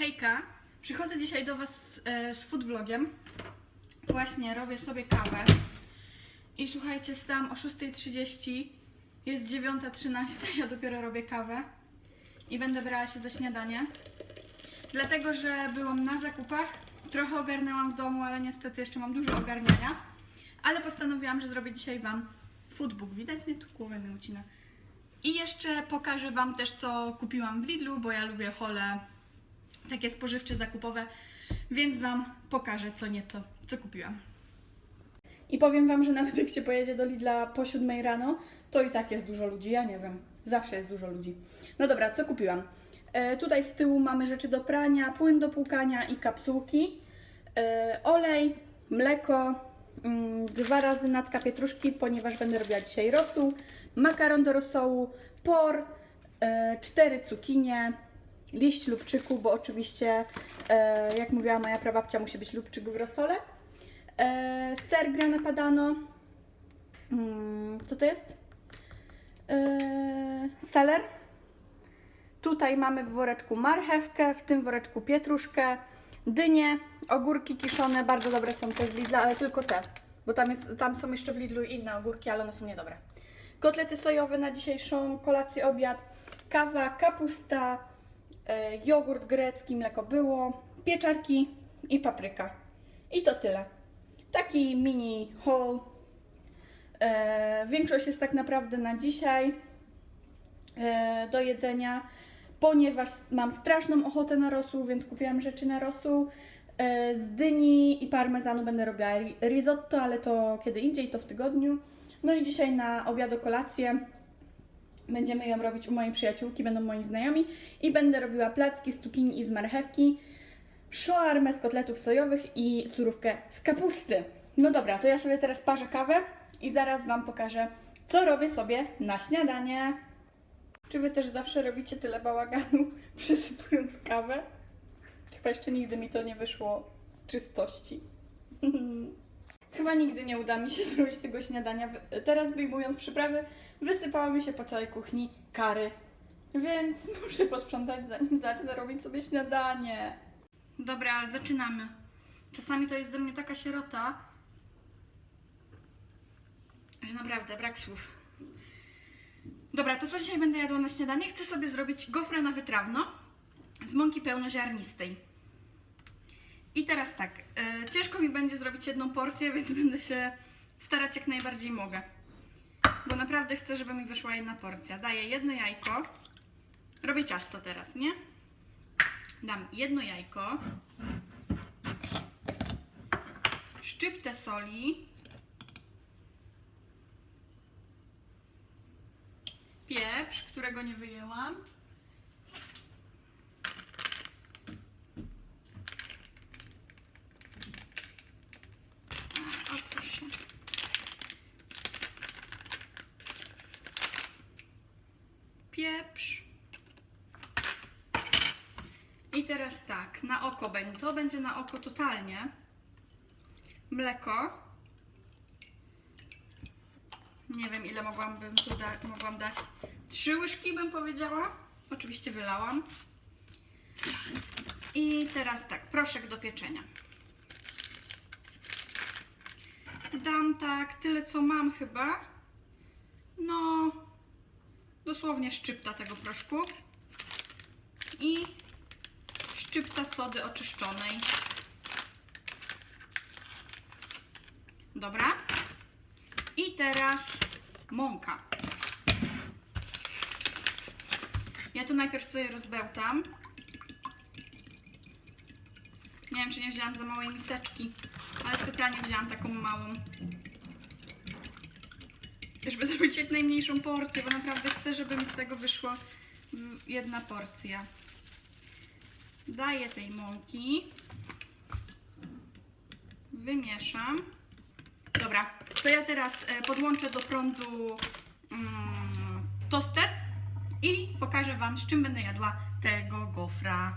Hejka, przychodzę dzisiaj do Was e, z food vlogiem. Właśnie robię sobie kawę. I słuchajcie, stałam o 6.30, jest 9.13, ja dopiero robię kawę. I będę brała się za śniadanie. Dlatego, że byłam na zakupach, trochę ogarnęłam w domu, ale niestety jeszcze mam dużo ogarniania. Ale postanowiłam, że zrobię dzisiaj Wam foodbook. Widać mnie tu głowę mi ucina. I jeszcze pokażę Wam też, co kupiłam w Lidlu, bo ja lubię hole takie spożywcze, zakupowe, więc Wam pokażę co nieco, co kupiłam. I powiem Wam, że nawet jak się pojedzie do Lidla po 7 rano, to i tak jest dużo ludzi, ja nie wiem, zawsze jest dużo ludzi. No dobra, co kupiłam? E, tutaj z tyłu mamy rzeczy do prania, płyn do płukania i kapsułki, e, olej, mleko, mm, dwa razy natka pietruszki, ponieważ będę robiła dzisiaj rosół, makaron do rosołu, por, e, cztery cukinie, liść lubczyku, bo oczywiście, e, jak mówiła moja prababcia, musi być lubczyk w rosole, e, ser grana padano, mm, co to jest? E, seler. Tutaj mamy w woreczku marchewkę, w tym woreczku pietruszkę, dynie, ogórki kiszone, bardzo dobre są te z Lidla, ale tylko te, bo tam, jest, tam są jeszcze w Lidlu inne ogórki, ale one są niedobre. Kotlety sojowe na dzisiejszą kolację, obiad, kawa, kapusta, jogurt grecki, mleko było, pieczarki i papryka. I to tyle. Taki mini haul. E, większość jest tak naprawdę na dzisiaj e, do jedzenia, ponieważ mam straszną ochotę na rosół, więc kupiłam rzeczy na rosół. E, z dyni i parmezanu będę robiła ri- risotto, ale to kiedy indziej, to w tygodniu. No i dzisiaj na obiad, kolację będziemy ją robić u mojej przyjaciółki, będą moi znajomi i będę robiła placki z cukinii i z marchewki, szarmę z kotletów sojowych i surówkę z kapusty. No dobra, to ja sobie teraz parzę kawę i zaraz Wam pokażę, co robię sobie na śniadanie. Czy Wy też zawsze robicie tyle bałaganu, przysypując kawę? Chyba jeszcze nigdy mi to nie wyszło w czystości. Chyba nigdy nie uda mi się zrobić tego śniadania. Teraz wyjmując przyprawy, wysypały mi się po całej kuchni kary. Więc muszę posprzątać zanim zacznę robić sobie śniadanie. Dobra, zaczynamy. Czasami to jest ze mnie taka sierota, że naprawdę brak słów. Dobra, to co dzisiaj będę jadła na śniadanie? Chcę sobie zrobić gofrę na wytrawno z mąki pełnoziarnistej. I teraz tak, e, ciężko mi będzie zrobić jedną porcję, więc będę się starać jak najbardziej mogę. Bo naprawdę chcę, żeby mi wyszła jedna porcja. Daję jedno jajko. Robię ciasto teraz, nie? Dam jedno jajko. Szczyptę soli. Pieprz, którego nie wyjęłam. Otwórz się. Pieprz. I teraz na oko będzie. To będzie na oko totalnie. Mleko. Nie wiem ile mogłabym tu da- mogłam dać. Trzy łyżki bym powiedziała. Oczywiście wylałam. I teraz tak, proszek do pieczenia. Dam tak tyle co mam chyba. No, dosłownie szczypta tego proszku. I szczypta sody oczyszczonej. Dobra. I teraz mąka. Ja to najpierw sobie rozbełtam. Nie wiem, czy nie wzięłam za małej miseczki, ale specjalnie wzięłam taką małą. Żeby zrobić jak najmniejszą porcję, bo naprawdę chcę, żeby mi z tego wyszła jedna porcja. Daję tej mąki. Wymieszam. Dobra, to ja teraz e, podłączę do prądu mm, toster i pokażę Wam, z czym będę jadła tego gofra.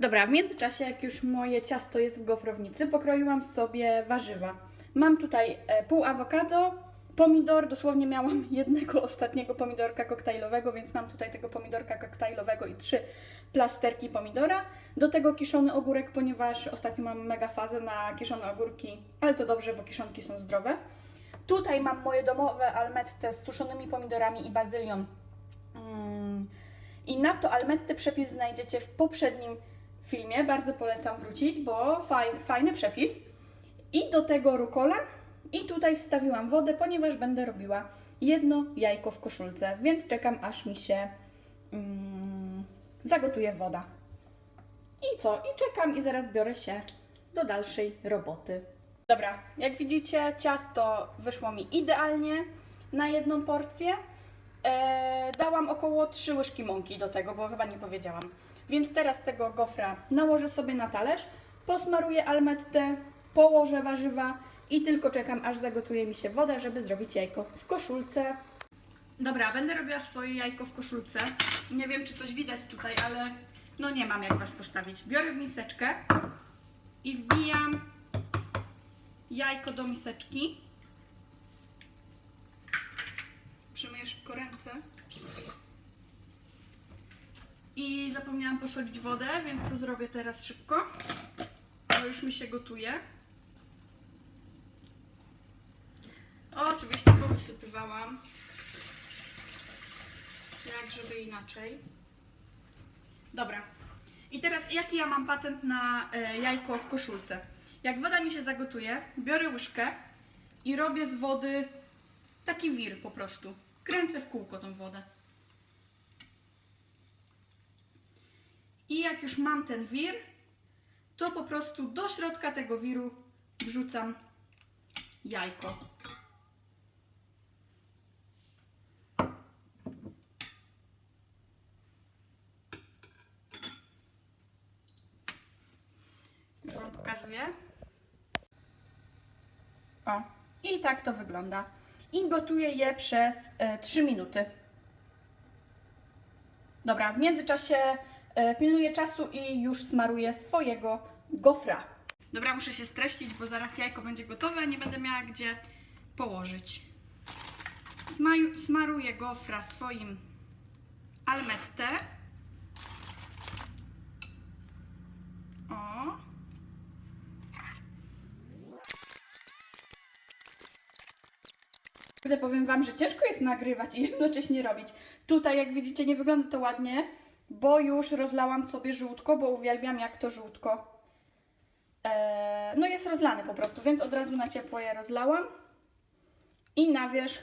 Dobra, w międzyczasie, jak już moje ciasto jest w gofrownicy, pokroiłam sobie warzywa. Mam tutaj e, pół awokado, Pomidor, dosłownie miałam jednego ostatniego pomidorka koktajlowego, więc mam tutaj tego pomidorka koktajlowego i trzy plasterki pomidora. Do tego kiszony ogórek, ponieważ ostatnio mam mega fazę na kiszone ogórki, ale to dobrze, bo kiszonki są zdrowe. Tutaj mam moje domowe almette z suszonymi pomidorami i bazylią. Mm. I na to almetty przepis znajdziecie w poprzednim filmie. Bardzo polecam wrócić, bo fajny, fajny przepis. I do tego rukola. I tutaj wstawiłam wodę, ponieważ będę robiła jedno jajko w koszulce, więc czekam aż mi się mm, zagotuje woda. I co? I czekam i zaraz biorę się do dalszej roboty. Dobra, jak widzicie, ciasto wyszło mi idealnie na jedną porcję. Eee, dałam około 3 łyżki mąki do tego, bo chyba nie powiedziałam. Więc teraz tego gofra nałożę sobie na talerz, posmaruję almettę, położę warzywa i tylko czekam, aż zagotuje mi się woda, żeby zrobić jajko w koszulce. Dobra, będę robiła swoje jajko w koszulce. Nie wiem, czy coś widać tutaj, ale no nie mam jak Was postawić. Biorę miseczkę i wbijam jajko do miseczki. Przemyję szybko ręce. I zapomniałam posolić wodę, więc to zrobię teraz szybko. Bo już mi się gotuje. O, oczywiście powysypywałam. Jak żeby inaczej. Dobra. I teraz jaki ja mam patent na e, jajko w koszulce? Jak woda mi się zagotuje, biorę łyżkę i robię z wody taki wir po prostu. Kręcę w kółko tą wodę. I jak już mam ten wir, to po prostu do środka tego wiru wrzucam jajko. Już O, i tak to wygląda. I gotuję je przez e, 3 minuty. Dobra, w międzyczasie e, pilnuję czasu i już smaruję swojego gofra. Dobra, muszę się streścić, bo zaraz jajko będzie gotowe, nie będę miała gdzie położyć. Smaju, smaruję gofra swoim almette. O. Kurde, powiem Wam, że ciężko jest nagrywać i jednocześnie robić. Tutaj, jak widzicie, nie wygląda to ładnie, bo już rozlałam sobie żółtko, bo uwielbiam jak to żółtko. Eee, no jest rozlane po prostu, więc od razu na ciepło je rozlałam. I na wierzch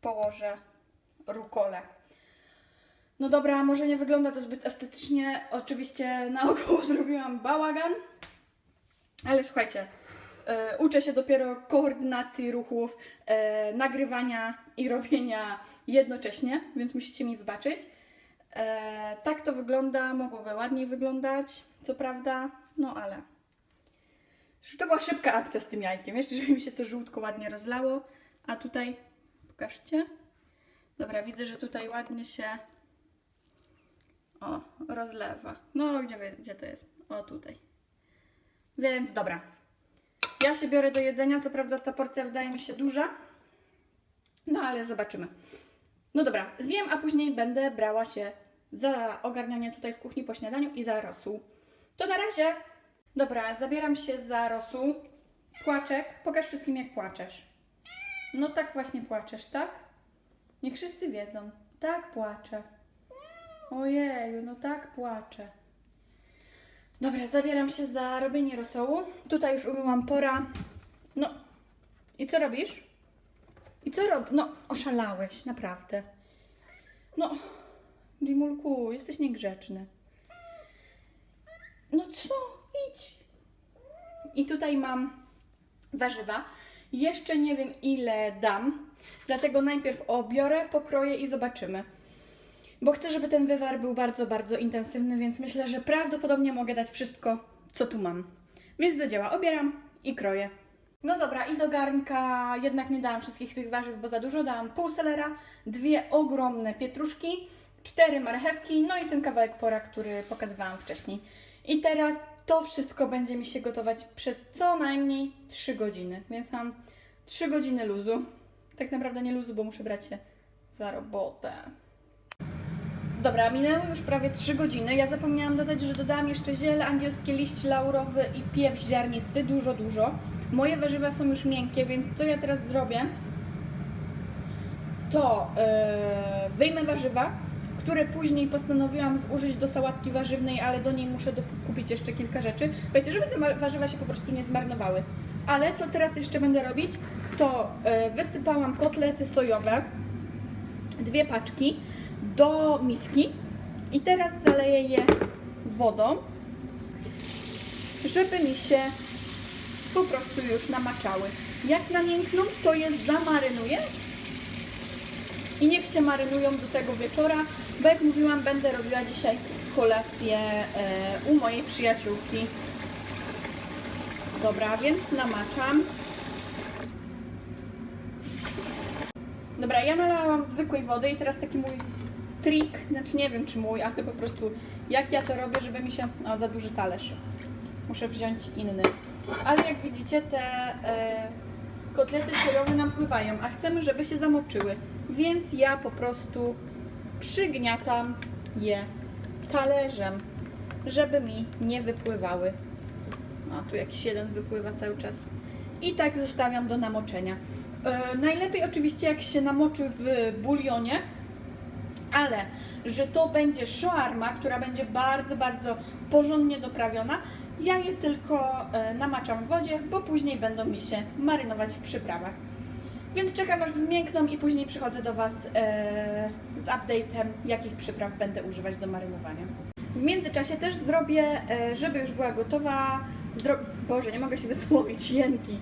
położę rukolę. No dobra, może nie wygląda to zbyt estetycznie. Oczywiście naokoło zrobiłam bałagan. Ale słuchajcie, e, uczę się dopiero koordynacji ruchów, e, nagrywania i robienia jednocześnie, więc musicie mi wybaczyć. E, tak to wygląda, mogłoby ładniej wyglądać, co prawda, no ale. To była szybka akcja z tym jajkiem, jeszcze żeby mi się to żółtko ładnie rozlało, a tutaj, pokażcie. Dobra, widzę, że tutaj ładnie się o, rozlewa. No, gdzie, gdzie to jest? O, tutaj. Więc dobra. Ja się biorę do jedzenia. Co prawda ta porcja wydaje mi się duża. No ale zobaczymy. No dobra, zjem, a później będę brała się za ogarnianie tutaj w kuchni po śniadaniu i za rosół. To na razie. Dobra, zabieram się za rosół. Płaczek. Pokaż wszystkim jak płaczesz. No tak właśnie płaczesz, tak? Niech wszyscy wiedzą. Tak płaczę. Ojeju, no tak płaczę. Dobra, zabieram się za robienie rosołu. Tutaj już umyłam pora. No. I co robisz? I co robisz? No, oszalałeś, naprawdę. No, Dimulku, jesteś niegrzeczny. No co? Idź. I tutaj mam warzywa. Jeszcze nie wiem ile dam, dlatego najpierw obiorę, pokroję i zobaczymy. Bo chcę, żeby ten wywar był bardzo, bardzo intensywny, więc myślę, że prawdopodobnie mogę dać wszystko, co tu mam. Więc do dzieła obieram i kroję. No dobra, i do garnka jednak nie dałam wszystkich tych warzyw, bo za dużo. Dałam pół selera, dwie ogromne pietruszki, cztery marchewki, no i ten kawałek pora, który pokazywałam wcześniej. I teraz to wszystko będzie mi się gotować przez co najmniej 3 godziny, więc mam 3 godziny luzu. Tak naprawdę nie luzu, bo muszę brać się za robotę. Dobra, minęły już prawie 3 godziny. Ja zapomniałam dodać, że dodałam jeszcze ziele angielskie, liść laurowy i pieprz ziarnisty. Dużo, dużo. Moje warzywa są już miękkie, więc co ja teraz zrobię? To yy, wyjmę warzywa, które później postanowiłam użyć do sałatki warzywnej, ale do niej muszę dokupić jeszcze kilka rzeczy. Wiecie, żeby te warzywa się po prostu nie zmarnowały. Ale co teraz jeszcze będę robić, to yy, wysypałam kotlety sojowe, dwie paczki do miski i teraz zaleję je wodą, żeby mi się po prostu już namaczały. Jak namiękną, to je zamarynuję i niech się marynują do tego wieczora, bo jak mówiłam, będę robiła dzisiaj kolację e, u mojej przyjaciółki. Dobra, więc namaczam. Dobra, ja nalałam zwykłej wody i teraz taki mój trik, znaczy nie wiem czy mój, ale po prostu jak ja to robię, żeby mi się... O, za duży talerz. Muszę wziąć inny. Ale jak widzicie, te e, kotlety sojowe nam pływają, a chcemy, żeby się zamoczyły. Więc ja po prostu przygniatam je talerzem, żeby mi nie wypływały. A tu jakiś jeden wypływa cały czas. I tak zostawiam do namoczenia. E, najlepiej oczywiście jak się namoczy w bulionie, ale że to będzie shawarma, która będzie bardzo, bardzo porządnie doprawiona, ja je tylko e, namaczam w wodzie, bo później będą mi się marynować w przyprawach. Więc czekam aż zmiękną i później przychodzę do Was e, z update'em, jakich przypraw będę używać do marynowania. W międzyczasie też zrobię, e, żeby już była gotowa, zro... Boże, nie mogę się wysłowić, jęki.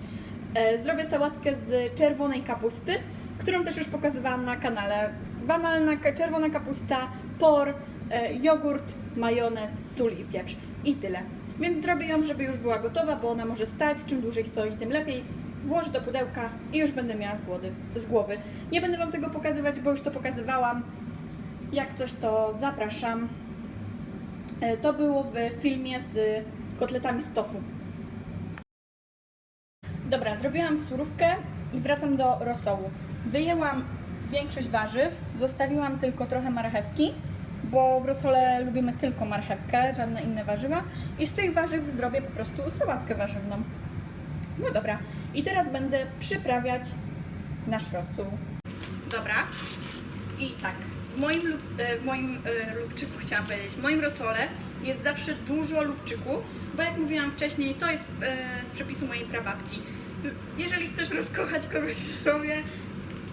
Zrobię sałatkę z czerwonej kapusty, którą też już pokazywałam na kanale. Banalna czerwona kapusta, por, e, jogurt, majonez, sól i pieprz. I tyle. Więc zrobię ją, żeby już była gotowa, bo ona może stać. Czym dłużej stoi, tym lepiej. Włożę do pudełka i już będę miała z, głody, z głowy. Nie będę Wam tego pokazywać, bo już to pokazywałam. Jak coś, to zapraszam. E, To było w filmie z kotletami z tofu. Dobra, zrobiłam surówkę i wracam do rosołu. Wyjęłam większość warzyw, zostawiłam tylko trochę marchewki, bo w rosole lubimy tylko marchewkę, żadne inne warzywa. I z tych warzyw zrobię po prostu sałatkę warzywną. No dobra, i teraz będę przyprawiać nasz rosół. Dobra, i tak, w moim, e, w moim e, lubczyku chciałam powiedzieć, w moim rosole jest zawsze dużo lubczyku, bo jak mówiłam wcześniej, to jest e, z przepisu mojej prababci. Jeżeli chcesz rozkochać kogoś w sobie,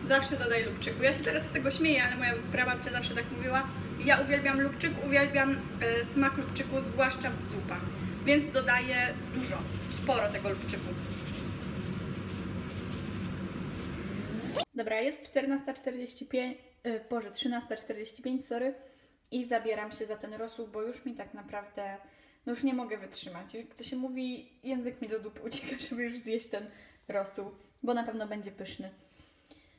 zawsze dodaj lubczyku. Ja się teraz z tego śmieję, ale moja prababcia zawsze tak mówiła. Ja uwielbiam lubczyk, uwielbiam e, smak lubczyku, zwłaszcza w zupach, więc dodaję dużo, sporo tego lubczyku. Dobra, jest 14.45, y, Boże, 13.45, sorry. I zabieram się za ten rosół, bo już mi tak naprawdę, no już nie mogę wytrzymać. To się mówi, język mi do dupy ucieka, żeby już zjeść ten rosół, bo na pewno będzie pyszny.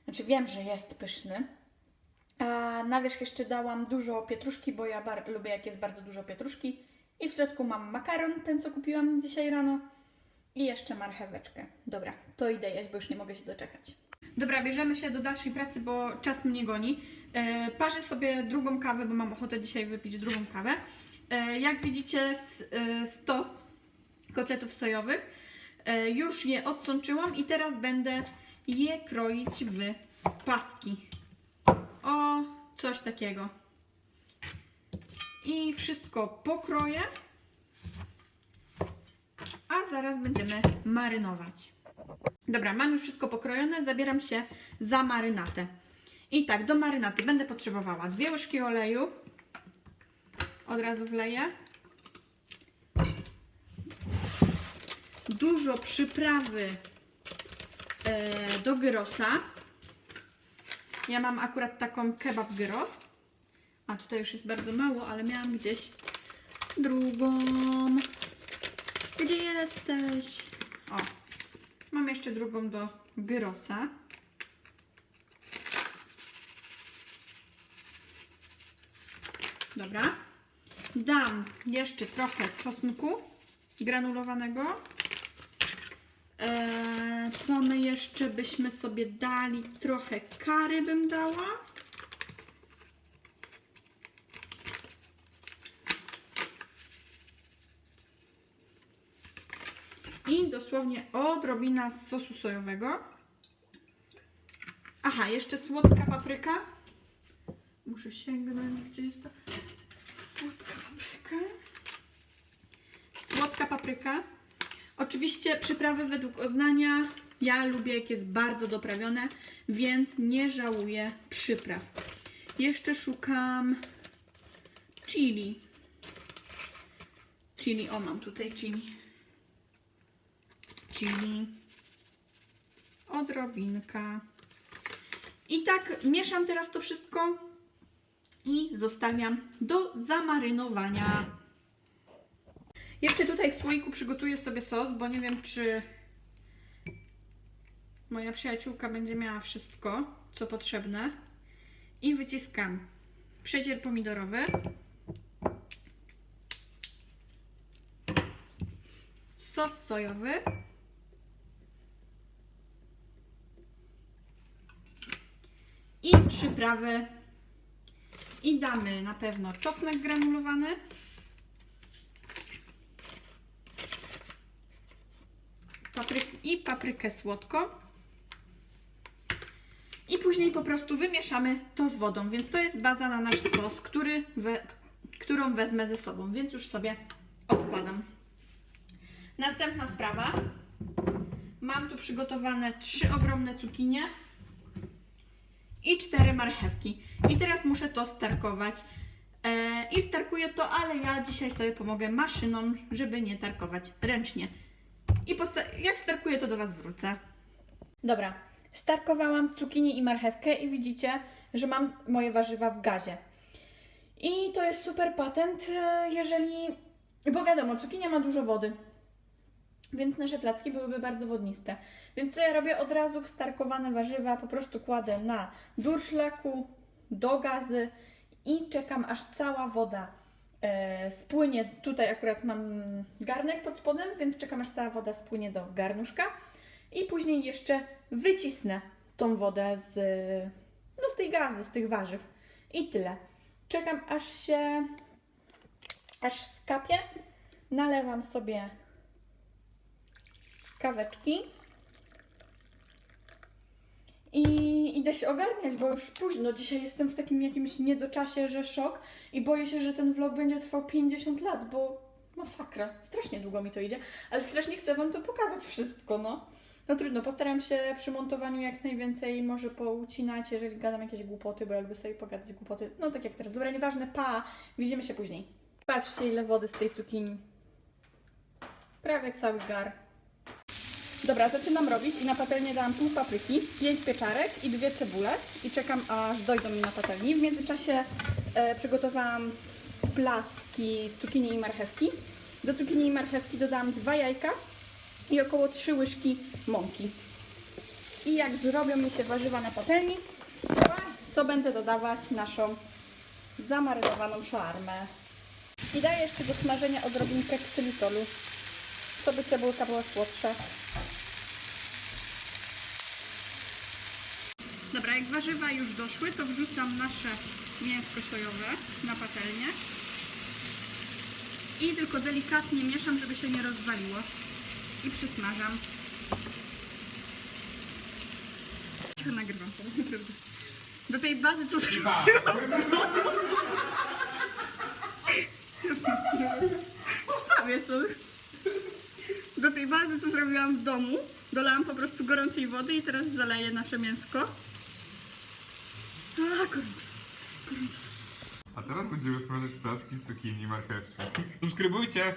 Znaczy wiem, że jest pyszny. A na wierzch jeszcze dałam dużo pietruszki, bo ja lubię jak jest bardzo dużo pietruszki. I w środku mam makaron, ten co kupiłam dzisiaj rano. I jeszcze marcheweczkę. Dobra, to idę jeść, bo już nie mogę się doczekać. Dobra, bierzemy się do dalszej pracy, bo czas mnie goni. E, parzę sobie drugą kawę, bo mam ochotę dzisiaj wypić drugą kawę. E, jak widzicie, s- e, stos kotletów sojowych. E, już je odsączyłam i teraz będę je kroić w paski. O, coś takiego. I wszystko pokroję. A zaraz będziemy marynować. Dobra, mam już wszystko pokrojone, zabieram się za marynatę. I tak, do marynaty będę potrzebowała dwie łyżki oleju. Od razu wleję. Dużo przyprawy do gyrosa. Ja mam akurat taką kebab gyros. A tutaj już jest bardzo mało, ale miałam gdzieś drugą. Gdzie jesteś? O, Mam jeszcze drugą do gyrosa. Dobra. Dam jeszcze trochę czosnku granulowanego. Eee, co my jeszcze byśmy sobie dali? Trochę kary bym dała. I dosłownie odrobina sosu sojowego. Aha, jeszcze słodka papryka. Muszę sięgnąć, gdzie jest ta słodka papryka. Słodka papryka. Oczywiście przyprawy według Oznania. Ja lubię jak jest bardzo doprawione, więc nie żałuję przypraw. Jeszcze szukam chili. Chili, o mam tutaj chili. Chili. Odrobinka. I tak mieszam teraz to wszystko i zostawiam do zamarynowania. Jeszcze tutaj w słoiku przygotuję sobie sos, bo nie wiem, czy moja przyjaciółka będzie miała wszystko, co potrzebne. I wyciskam przecier pomidorowy. Sos sojowy. I przyprawy. I damy na pewno czosnek granulowany. I paprykę słodką. I później po prostu wymieszamy to z wodą, więc to jest baza na nasz sos, który we, którą wezmę ze sobą, więc już sobie odkładam. Następna sprawa. Mam tu przygotowane trzy ogromne cukinie i cztery marchewki. I teraz muszę to starkować. E, I starkuję to, ale ja dzisiaj sobie pomogę maszyną, żeby nie tarkować ręcznie. I jak starkuję, to do Was wrócę. Dobra, starkowałam cukinii i marchewkę i widzicie, że mam moje warzywa w gazie. I to jest super patent, e, jeżeli... Bo wiadomo, cukinia ma dużo wody, więc nasze placki byłyby bardzo wodniste. Więc co ja robię? Od razu starkowane warzywa po prostu kładę na durszlaku, do gazy i czekam aż cała woda spłynie. Tutaj akurat mam garnek pod spodem, więc czekam aż cała woda spłynie do garnuszka i później jeszcze wycisnę tą wodę z, no, z tej gazy, z tych warzyw. I tyle. Czekam aż się, aż skapie. Nalewam sobie kaweczki. I idę się ogarniać, bo już późno. Dzisiaj jestem w takim jakimś niedoczasie, że szok. I boję się, że ten vlog będzie trwał 50 lat, bo masakra. Strasznie długo mi to idzie, ale strasznie chcę Wam to pokazać wszystko, no. No trudno, postaram się przy montowaniu jak najwięcej może poucinać, jeżeli gadam jakieś głupoty, bo ja lubię sobie pogadać głupoty. No tak jak teraz. Dobra, nieważne, pa! Widzimy się później. Patrzcie ile wody z tej cukinii. Prawie cały gar. Dobra, zaczynam robić i na patelnię dałam pół papryki, pięć pieczarek i dwie cebule i czekam aż dojdą mi na patelni. W międzyczasie e, przygotowałam placki z cukinii i marchewki. Do cukinii i marchewki dodałam dwa jajka i około trzy łyżki mąki. I jak zrobią mi się warzywa na patelni, to będę dodawać naszą zamarynowaną szarmę. I daję jeszcze do smażenia odrobinkę ksylitolu, to by cebulka była słodsza. Dobra, jak warzywa już doszły, to wrzucam nasze mięsko sojowe na patelnię. I tylko delikatnie mieszam, żeby się nie rozwaliło. I przysmażam. Cicho nagrywam teraz, naprawdę. Do tej bazy, co Chyba. Wstawię to. Do tej bazy, co zrobiłam w domu, dolałam po prostu gorącej wody i teraz zaleję nasze mięsko. A, gorące. A teraz będziemy smażyć placki z cukinii marchewki. Subskrybujcie!